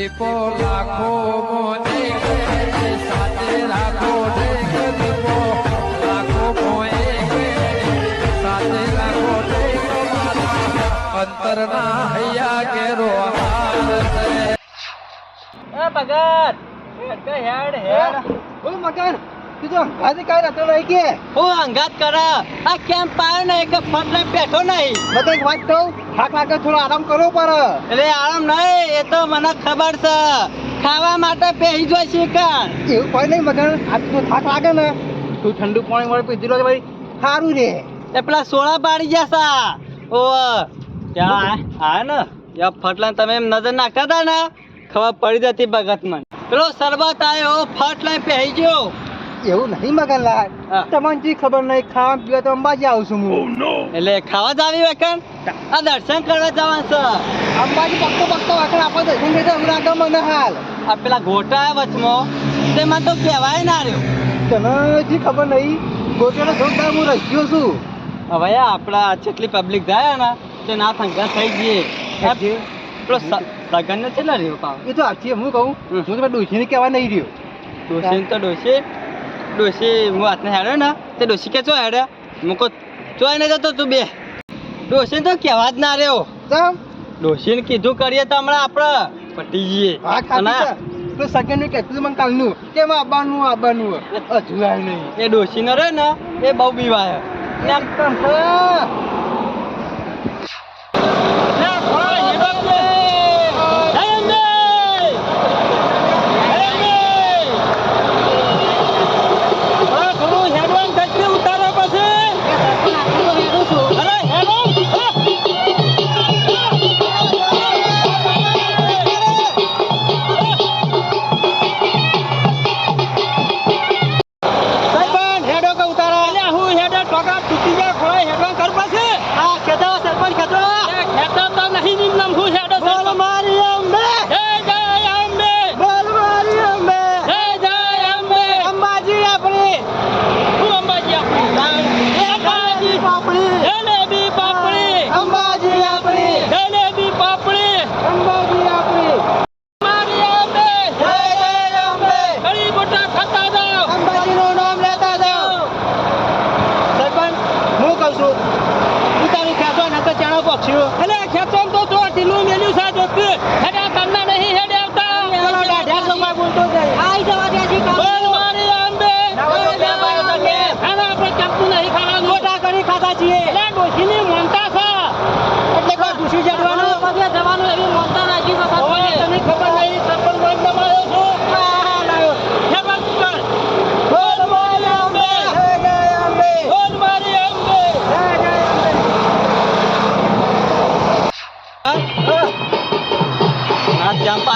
દીપો લાખો મોને સાથે રાખો ઢેક દીપો લાખો મોએ સાથે રાખો અંતરના હૈયા કેરો ભગત હેડ હેડ હેડ. ઓ મગન. તો ગાડી કાઈ રહેતો નહીં કે હું અંગાત કર. આ કેમ પાયો ને એક ફટલે બેઠો નહીં. બધે એક વાત કહું થાક લાગે થોડો આરામ કરવો પડે. એટલે આરામ નહીં એ તો મને ખબર છે. ખાવા માટે બેસી જોઈ છે કાન એવું કોઈ નહીં મગર આજ તો થાક લાગે ને. તું ઠંડુ પાણી વાળું પીધી લો ભાઈ સારું રે. એ પેલા સોળા પાડી જશે ઓ ત્યાં આ ને યા ફટલા તમે એમ નજર નાખતા હતા ને? ખબર પડી જતી ભગત મને પેલો સરબત આવ્યો ફટ લઈ પહેરી ગયો. એવું નહીં મગન લાલ તમને જી ખબર નહીં ખાવા પીવા તો અંબાજી આવું છું હું. એટલે ખાવા જ આવી વેકન આ દર્શન કરવા જવાનું છે. અંબાજી પક્કો પક્કો વેકન આપો દર્શન કરી હમણાં આગળ મને હાલ. આ પેલા ગોટા વચમાં તેમાં તો કહેવાય ના રહ્યો. તને જી ખબર નહીં ગોટેલો જોરદાર હું રસ્યો છું. હવે આપણા જેટલી પબ્લિક જાય ને તે ના થંગા થઈ જઈએ. જે પેલો સગન ને છેલ્લા રહ્યો પાવ એ તો આખી હું કહું. હું તો ડોશીને કહેવા નહીં રહ્યો. ડોશી તો ડોશી. ડોશી હું હાથને હેડ્યો ને તે ડોશી કે ચો હેડ્યા મૂકો ચો એને જતો તું બે. ડોશી તો કહેવા જ ના રહ્યો. ડોશીને કીધું કરીએ તો હમણાં આપણે પટી જઈએ હા તો સેકન્ડ વીક કહેતું મને કાલનું. કેમ આવવાનું આવવાનું હજુ નહીં. એ ડોશીનો રહે ને એ બહુ બીવાય. એમ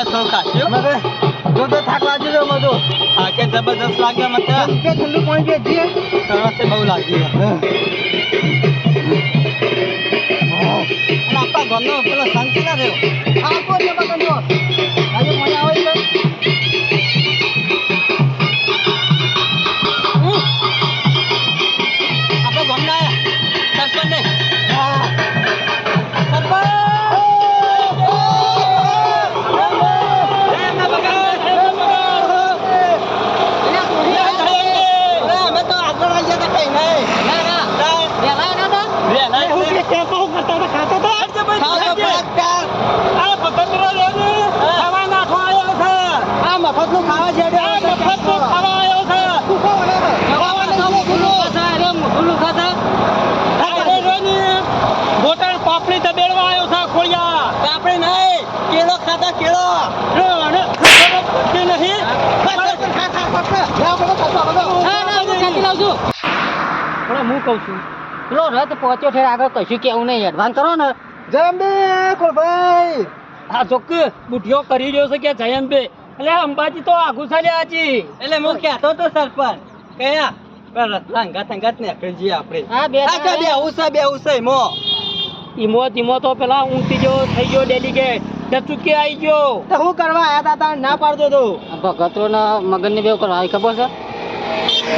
આ થોડું મગર, જો તો થાક લાગી છે મજો. થાકે જબરદસ્ત લાગે મને કે ઠંડુ પાણી પીએ છીએ. તરસે બહુ લાગી અને આપણા ગામનો પેલો સંત ના રહ્યો? આપણે નહીં. કેળો ખાતા કેળો. નહીં હું કઉ છું. પેલો રથ પહોંચ્યો છે આગળ કશું કેવું નહીં એડવાન્સ કરો ને. જય અંબે, આ ચોક્ક બુઢિયો કરી રહ્યો છે કે જયંતભાઈ એટલે અંબાજી તો આઘું ચાલ્યા હજી એટલે હું કહેતો તો સરપંચ કયા રસ્તા અંગાત અંગાત નીકળી આપણે. બે આ તો દાડા. બેહું છે બેહું છે મો ઈમો ધીમો તો પેલા ઊંઘી ગયો થઈ ગયો ડેલિગેટ તે ચૂકી આવી ગયો. તો હું કરવા આયા તા તાણ ના પાડતો તો. ભગતો ના મગન ને બેવ કરવા ખબર છે?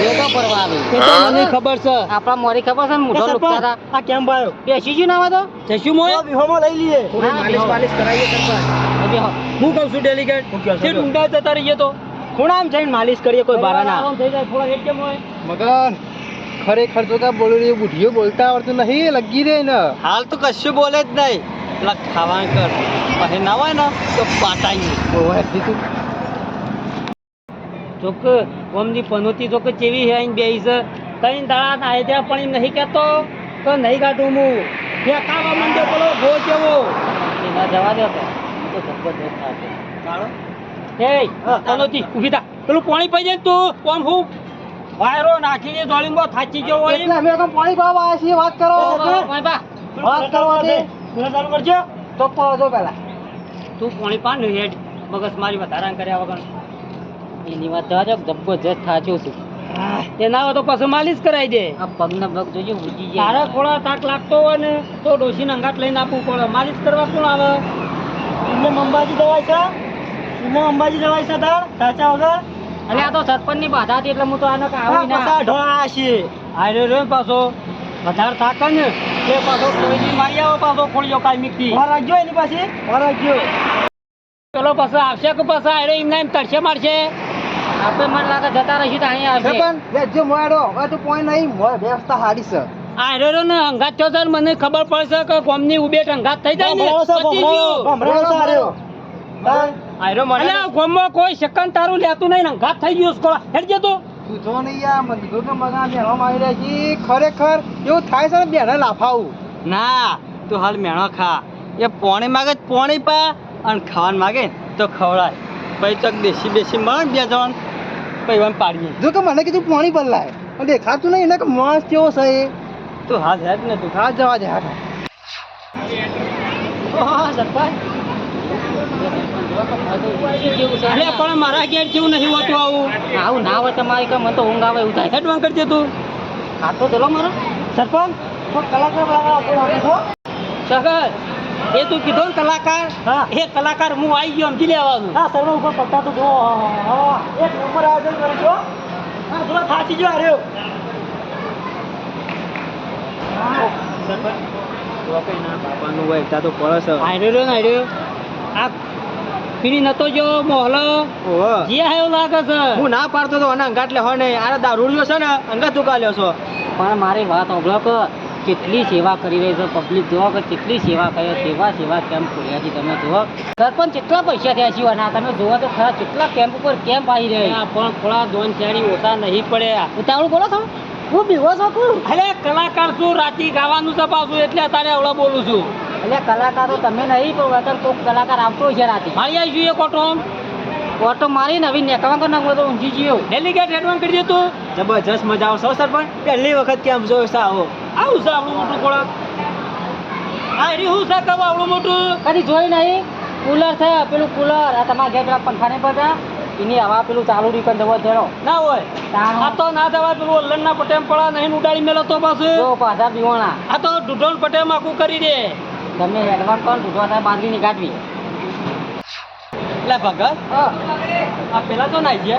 એ તો ફરવા આવી. એ તો મને ખબર છે. આપણા મોરી ખબર છે મોઢો લુકતા હતા આ કેમ ભાયો બેસી ગયું ના તો? જઈશું મોય? વિહોમાં લઈ લઈએ. થોડી માલિશ માલિશ કરાવીએ સરપંચ હું કહું છું ડેલિગેટ તે ડુંડા જતા રહીએ તો. ખૂણામ જઈને માલિશ કરીએ કોઈ બારા ના. થઈ જાય થોડા રેટ કેમ હોય? મગન! ખરેખર તો કા બોલું એ બુઢીઓ બોલતા આવડતું નહીં લગી રે ને. હાલ તો કશું બોલે જ નહીં. એટલે ખાવા કર. પછી ના હોય ને તો. પાટાઈ ચોક ઓમની પનોતી ચોક ચેવી હે આઈને બેહી છે? તઈ દાડા નાય ત્યાં પણ એમ નહીં કહેતો? તો નહીં કાઢું હું ફેંકાવા માંડ્યો પેલો ગો જેવો. એના જવા દે તો. તો જબરદસ્ત કાળો? હે પનોતી ઊભી થા. પેલું પાણી પી જાય તું કોમ હું. વાયરો નાખીને દોડીમાં થાચી ગયો હોય અમે તો પાણી પાવા આવ્યા છીએ વાત કરો વાત કરવા દે ચાલુ કરજો તો પડો જો પેલા તું પાણી પાન હેડ મગજ મારી વધારા કર્યા વગર એની વાત જવા દો જ થાચ્યો છું એના તો પાછું માલિશ કરાવી દે આ પગના પગ જોજો ઉજી તારે જાય થોડા તાક લાગતો હોય ને તો ડોશીને અંગાટ લઈને આપવું પડે માલિશ કરવા કોણ આવે એમને અંબાજી દવાઈ છે એમને અંબાજી દવાઈ છે તાર સાચા વગર અને આ તો સરપંચની બાધા હતી એટલે હું તો આને આવું ના. ઢોળા છે આરે રે પાછો. વધારે થાકે ને તે પાછો કોઈની મારી આવો પાછો ખોળ્યો કાઈ મીકતી રાખજો એની પાસે રાખજો ચલો પાછો આવશે કે પાછો આરે એમને એમ તરશે મારશે? આપણે મને લાગે જતા રહીશું તો અહીં આવશે. સરપંચ જે મોડો હવે તો કોઈ નહીં મોય વ્યવસ્થા હારી છે. આરે ને અંગાત થયો છે મને ખબર પડશે કે કોમની ઉબેટ અંગાત થઈ જાય ને પતી ગયું. આયરો મને અલ્યા ગોમમાં કોઈ સેકન્ડ તારું લેતું નહીં ને અંગાત થઈ ગયું છે હેડ જતો તું. જો નહીં આ મને કીધું કે મગા મેળો મારી રહ્યા છે. ખરેખર એવું થાય છે ને બેને લાફાવું. ના તું હાલ મેણો ખા. એ પોણી માગે તો પોણી પા અને ખાવાનું માગે ને તો ખવડાય. પછી ચક દેશી બેસી મળે બે જણ. પછી એમ પાડીએ. જો કે મને કીધું પોણી બદલાય પણ દેખાતું નહીં ને કે માણસ કેવો છે એ. તું હાથ હેડ ને તું. હાથ જવા દે હાથ અરે પણ મારા ઘેર જેવું નહીં હોતું આવું. આવું ના હોય તમારી કામ તો ઊંઘ આવે એવું થાય. હેડ વાં છે તું. હા તો ચલો મારો. સરપંચ સગર એ તું કીધો ને કલાકાર હા. એ કલાકાર હું આવી ગયો સમજી લેવાનું. હા સર ઉપર પત્તા તો જો એક નંબર આયોજન કરજો હા થોડા થાચી જો આર્યો બાપાનું હોય ત્યાં તો પડે છે. આર્યો ને આર્યો આ પીણી નતો જો મોહલો ઓહો. જે એવું લાગે છે. હું ના પાડતો તો અને અંગાટ લે હોય ને આ દારૂડિયો છે ને અંગા ચુકાલ્યો છો. પણ મારી વાત સાંભળો કે કેટલી સેવા કરી રહી છે પબ્લિક જુઓ કે કેટલી સેવા કરે સેવા સેવા કેમ્પ ખોલ્યા છે તમે જુઓ. સરપંચ કેટલા પૈસા થયા છે ના તમે જુઓ તો ખરા કેટલા કેમ્પ ઉપર કેમ્પ આવી રહ્યા પણ થોડા દોન ચારી ઓછા નહીં પડ્યા. ઉતાવળું બોલો છો હું બીવો છો અરે કલાકાર છું રાતી ગાવાનું છે પાછું એટલે અત્યારે આવડા બોલું છું. એટલે કલાકારો તમે નહીં પણ વતન કોઈક કલાકાર આવતો છે રાતે. મારી આવી જોઈએ કોટો ઓટો મારી નવી નેકવા તો નાખવો તો ઊંઘી ગયો ડેલિગેટ એડવાન્સ કરી દેતો જબરજસ્ત મજા આવશે સરપંચ. પહેલી વખત કેમ જોયો છે આવો. આવું છે આવડું મોટું ખોરાક? આ રી હું છે કહું આવડું મોટું? કદી જોઈ નહીં. કુલર છે પેલું કુલર આ તમારા ઘેર પેલા પંખા નહીં બધા. એની હવા પેલું ચાલુ રીકન દવા જરો ના હોય. આ તો ના દવા પેલું અલ્લનના પટેમ પડા નહીં ઉડાડી મેલો તો પાછું. જો પાછા બીવાણા આ તો ડુડોન પટેમ આખું કરી દે. તમે એડવાન્સ કોણ ઢૂંઢવા થાય બાંધવીની કાઢવી એટલે ભગત આ પેલા તો ના છે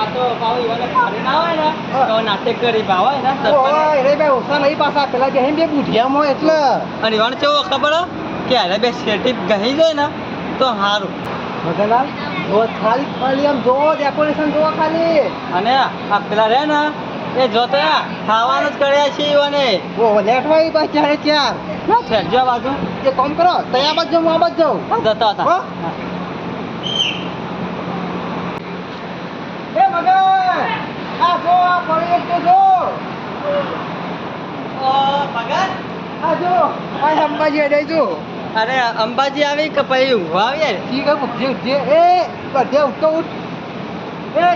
આ તો પાવ ઈવાને ભારે ના હોય ને તો નાટક કરી ભાવ હોય ને સરપંચ. રે ભાઈ ઓછા નહીં પાછા પેલા જે બે બુઢિયામાં એટલે. અને ઈવાને કેવો ખબર? કે અરે બે શેઠી ગઈ જાય ને તો સારું મગનલાલ જો ખાલી ખાલી આમ જોવો ડેકોરેશન જોવો ખાલી. અને આ પેલા રે ને એ જોતા ખાવાનું જ કર્યા છે અને ઓ લેટવાઈ બસ ચારે ચાર ફેરજો આ બાજુ. એ કામ કરો તયા બાજુ હું આ બાજુ જાઉં જતા હતા. એ મગન આ જો આ પડી એક તો જો. ઓ, ભગત આ જો આ અંબાજી અડે જો. અરે અંબાજી આવી કે પછી ઊંઘવા આવીએ? ઠીક હે ઉઠજે ઉઠજે એ બધે ઉઠતો ઉઠ. એ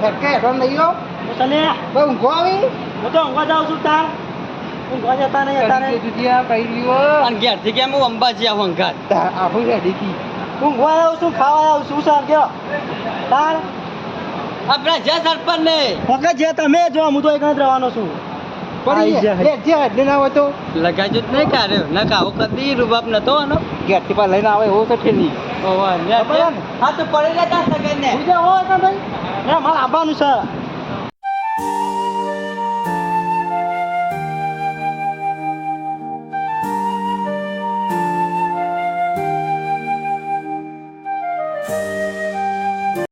ફેરકે હેઠળ નહીં લો તને? ભાઈ ઊંઘો આવી? હું તો ઊંઘવા જાઉં છું તાર. ઊંઘવા જતા નહીં કઈ દુધિયા કઈ રહ્યો. અને ઘેરથી કેમ હું અંબાજી આવું અંગાત? આવું રેડી કી ઊંઘવા આવું છું ખાવા આવું છું સાર કયો તાર? આપણે જ્યાં સરપંચ ને ફક્ત જે તમે જો હું તો એક જ રહેવાનો છું. પડી જાય. જે એટલે ના હોય તો? લગાજો જ નહીં કાઢ્યો ન કાવો કદી રૂબાબ નતો આનો. ઘેરથી પા લઈને આવે એવો તો લે, ખબર હે? હા તો પડી રહેતા સગન ને હોય ભાઈ. મારે આવવાનું છે.